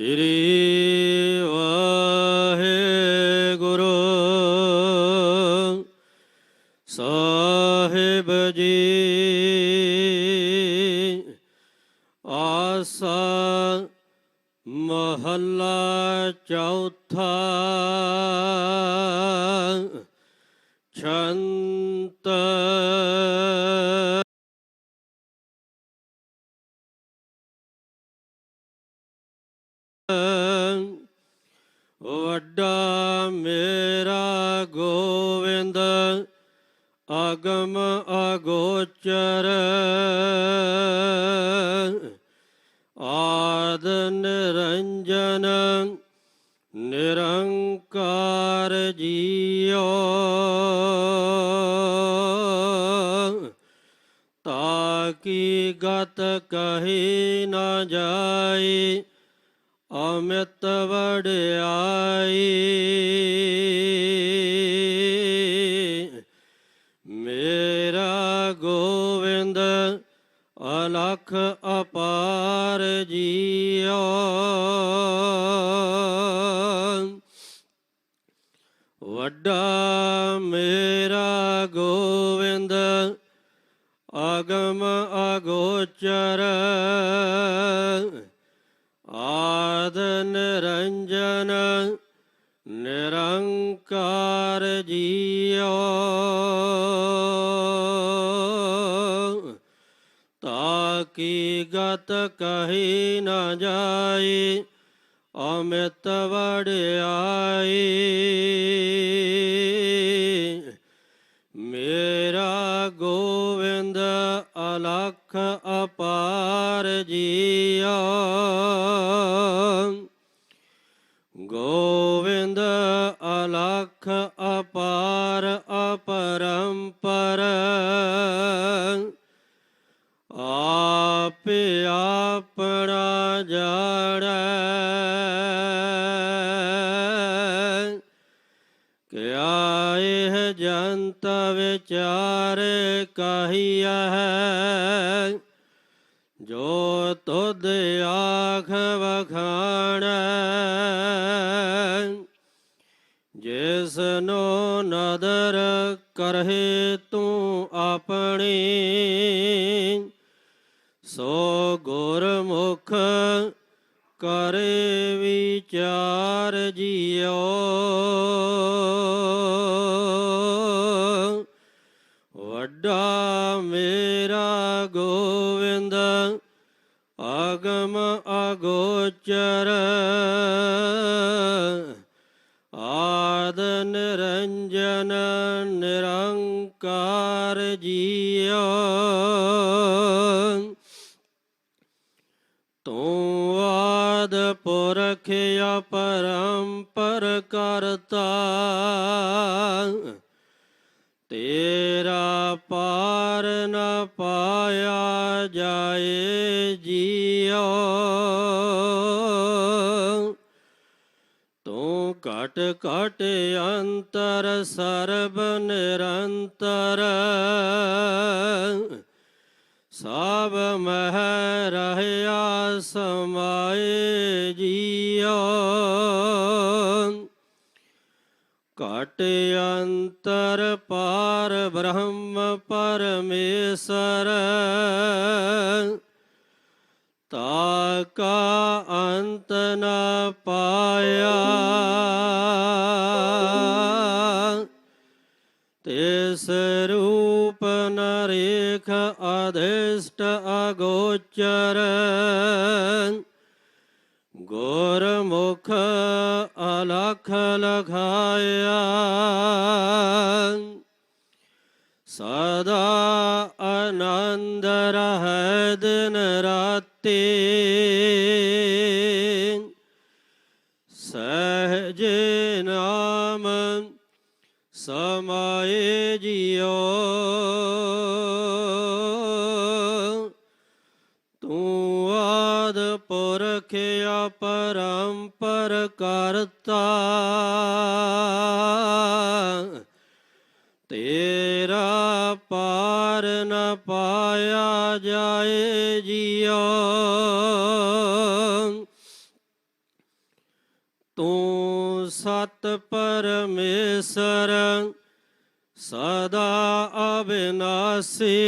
ਸ੍ਰੀ ਵਾਹਿਗੁਰੂ। ਸਾਹਿਬ ਜੀ ਆਸਾ ਮਹੱਲਾ ਚੌਥਾ ਛੰਤ ਵੱਡਾ ਮੇਰਾ ਗੋਵਿੰਦ ਆਗਮ ਅਗੋਚਰ। ਆਦ ਨਿਰੰਜਨ ਨਿਰੰਕਾਰ ਜੀਓ। ਤਾਕੀ ਗਤ ਕਹੀ ਨਾ ਜਾਈ ਅਮਿਤ ਵਡਿਆਈ ਮੇਰਾ ਗੋਵਿੰਦ ਅਲਖ ਅਪਾਰ ਜੀਓ। ਵੱਡਾ ਮੇਰਾ ਗੋਵਿੰਦ ਆਗਮ ਅਗੋਚਰ। ਨਿਰੰਜਨ ਨਿਰੰਕਾਰ ਜੀਓ। ਤਾਕੀ ਗਤ ਕਹੀ ਨਾ ਜਾਈ, ਅਮਿਤ ਵਡਿਆਈ। ਮੇਰਾ ਗੋਵਿੰਦ ਅਲਖ ਅਪਾਰ ਜੀਓ। ਅਲਖ ਅਪਾਰ ਅਪਰੰਪਰ। ਆਪ ਆਪਣਾ ਜਾਣੈ ਕਿਆ ਇਹ ਜੰਤ ਵਿਚਾਰ ਕਹੀਆ ਜੋ ਤੁਧ ਆਖ ਵਖਾਣੈ। ਨੂੰ ਨਦਰ ਕਰਹਿ ਤੂੰ ਆਪਣੀ। ਸੋ ਗੁਰਮੁਖ ਕਰ ਵਿਚਾਰ ਜੀਓ। ਵੱਡਾ ਮੇਰਾ ਗੋਵਿੰਦ ਆਗਮ ਅਗੋਚਰ। ਨਿਰੰਜਨ ਨਿਰੰਕਾਰ ਜੀਓ। ਤੂੰ ਆਦ ਪੁਰਖ ਅਪਰੰਪਰ ਕਰਤਾ ਤੇਰਾ ਪਾਰ ਨ ਪਾਇਆ ਜਾਏ ਜੀਓ। ਘਟ ਘਟ ਅੰਤਰ ਸਰਬ ਨਿਰੰਤਰ। ਸਭ ਮਹਿ ਰਹਿਆ ਸਮਾਏ ਜੀਓ। ਘਟ ਅੰਤਰ ਪਾਰ ਬ੍ਰਹਮ ਪਰਮੇਸ਼ਰ। ਤਾ ਕਾ ਅੰਤ ਨ ਪਾਇਆ ਤਿਸ ਰੂਪ ਨਰੇਖ ਅਧਿਸ਼ਟ ਅਗੋਚਰ ਗੁਰਮੁਖ ਅਲਖ ਲਖਾਇਆ ਸਦਾ ਆਨੰਦ ਰਹਿ ਦਿਨ ਰਾਤੀ ਤੇ ਸਹਜੇ ਨਾਮ ਸਮਾਏ ਜਿਉ। ਤੂੰ ਆਦ ਪੁਰਖ ਅਪਰੰਪਰ ਕਰਤਾ। ਤੇਰਾ ਪਾਰ ਪਾਇਆ ਜਾਏ ਜਿਉ ਤੂੰ ਸਤ ਪਰਮੇਸ਼ਰ, ਸਦਾ ਅਬਿਨਾਸੀ।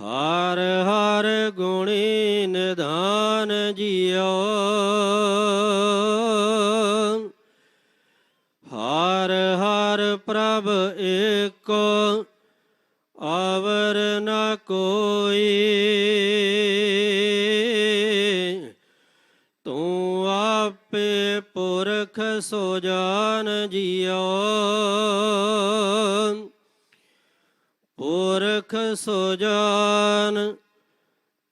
ਹਰ ਹਰ ਗੁਣੀ ਨਿਧਾਨ ਜਿਉ ਹਰ ਹਰ ਪ੍ਰਭ ਕੋਈ। ਤੂੰ ਆਪੇ ਪੁਰਖ ਸੋ ਜਾਨ ਜਿਉ ਪੁਰਖ ਸੋ ਜਾਨ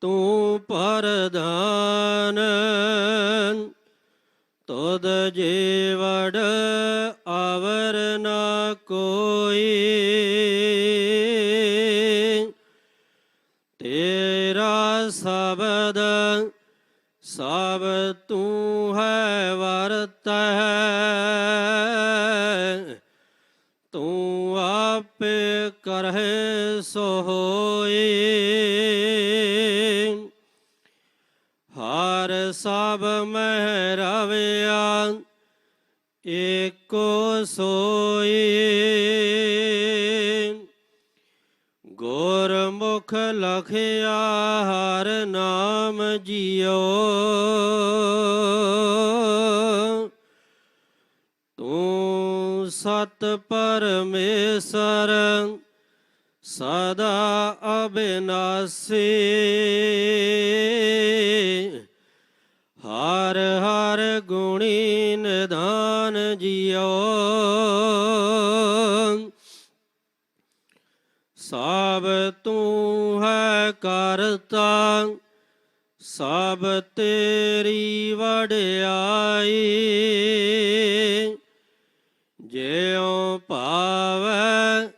ਤੂੰ ਪਰਦਾਨ ਤਦ ਜੀਵੜ ਆਵਰ ਨਾ ਕੋਈ। ਸ਼ਬਦ ਸਭ ਤੂੰ ਹੈ ਵਰਤ। ਹੈ ਤੂੰ ਆਪੇ ਕਰਹਿ ਸੋ ਹੋਈ ਹਰ ਸਭ ਮਹਿ ਰਵਿਆ, ਏਕੋ ਸੋਏ ਗੁਰਮੁਖ ਲਖਿਆ, ਹਰ ਨਾਮ ਜੀਓ। ਤੂੰ ਸਤ ਪਰਮੇਸ਼ਰ, ਸਦਾ ਅਬਿਨਾਸੀ। ਹਰ ਹਰ ਗੁਣੀ ਨਿਧਾਨ ਜਿਉ ਸਭ ਤੂੰ ਹੈ ਕਰਤਾ ਸਭ ਤੇਰੀ ਵਡਿਆਈ। ਜਿਉ ਭਾਵੈ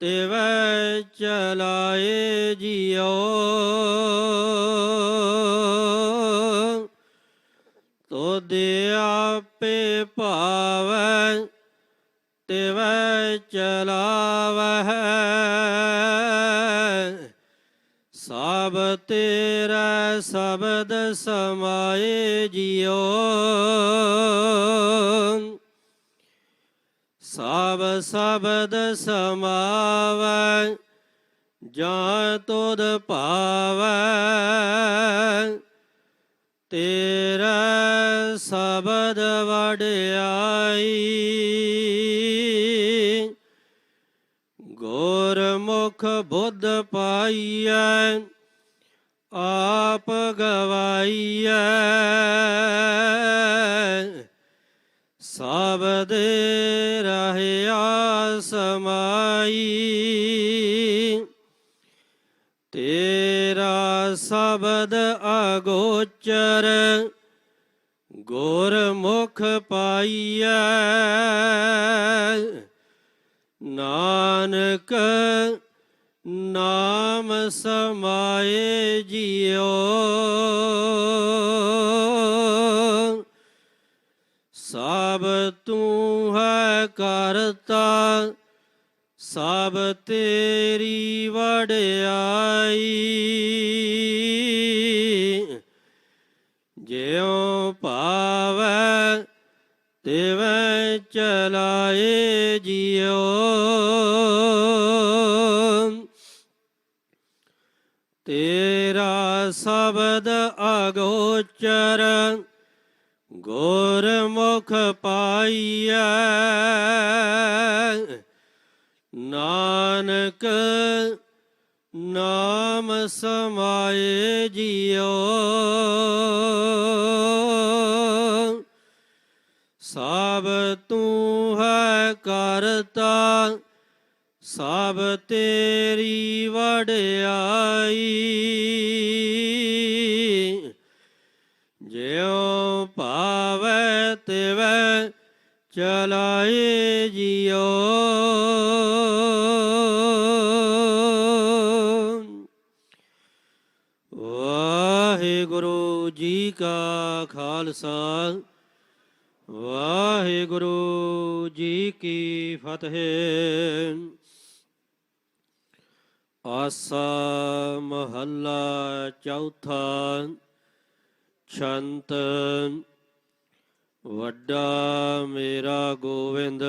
ਤਿਵੈ ਚਲਾਏ ਜਿਉ। ਤੋਦੇ ਆਪੇ ਭਾਵੈ ਤਿਵੈ ਚਲਾਵਹਿ ਸਭ ਤੇਰਾ ਸ਼ਬਦ ਸਮਾਏ ਜਿਉ। ਸਭ ਸ਼ਬਦ ਸਮਾਵੈ ਜਾਂ ਤੁਧ ਭਾਵੈ। ਤੇਰਾ ਸ਼ਬਦ ਵਡਿਆਈ ਗੁਰਮੁਖ ਬੁੱਧ ਪਾਈਐ ਆਪ ਗਵਾਈਐ। ਸਬਦ ਰਹਿਆ ਸਮਾਈ। ਅਗੋਚਰ ਗੁਰਮੁਖ ਪਾਈਐ। ਨਾਨਕ ਨਾਮ ਸਮਾਏ ਜਿਉ ਸਭ ਤੂੰ ਹੈ ਕਰਤਾ ਸਭ ਤੇਰੀ ਵਡਿਆਈ ਜਿਉ ਭਾਵੈ ਤਿਵੈ ਚਲਾਏ ਜਿਉ ਤੇਰਾ ਸ਼ਬਦ ਅਗੋਚਰ ਗੁਰਮੁਖ ਪਾਈਐ। ਨਾਨਕ ਨਾਮ ਸਮਾਏ ਜਿਉ ਸਭ ਤੂੰ ਹੈ ਕਰਤਾ, ਸਭ ਤੇਰੀ ਵਡਿਆਈ। ਜਿਉ ਭਾਵੈ ਤਿਵੈ ਚਲਾਏ ਜਿਉ ਵਾਹਿਗੁਰੂ ਜੀ ਕਾ ਖਾਲਸਾ। ਵਾਹਿਗੁਰੂ ਜੀ ਕੀ ਫਤਿਹ। ਆਸਾ ਮਹੱਲਾ ਚੌਥਾ ਛੰਤ। ਵੱਡਾ ਮੇਰਾ ਗੋਵਿੰਦ।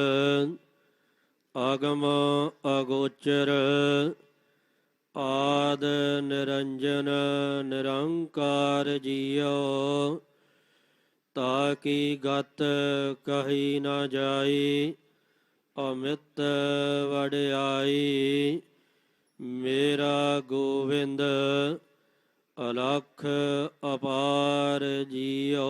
ਆਗਮ ਅਗੋਚਰ। ਆਦ ਨਿਰੰਜਨ ਨਿਰੰਕਾਰ ਜੀਓ। ਜੀਉ ਤਾਕੀ ਗਤ ਕਹੀ ਨਾ ਜਾਈ ਅਮਿਤ ਵਡਿਆਈ ਮੇਰਾ ਗੋਵਿੰਦ ਅਲਖ ਅਪਾਰ ਜੀਓ।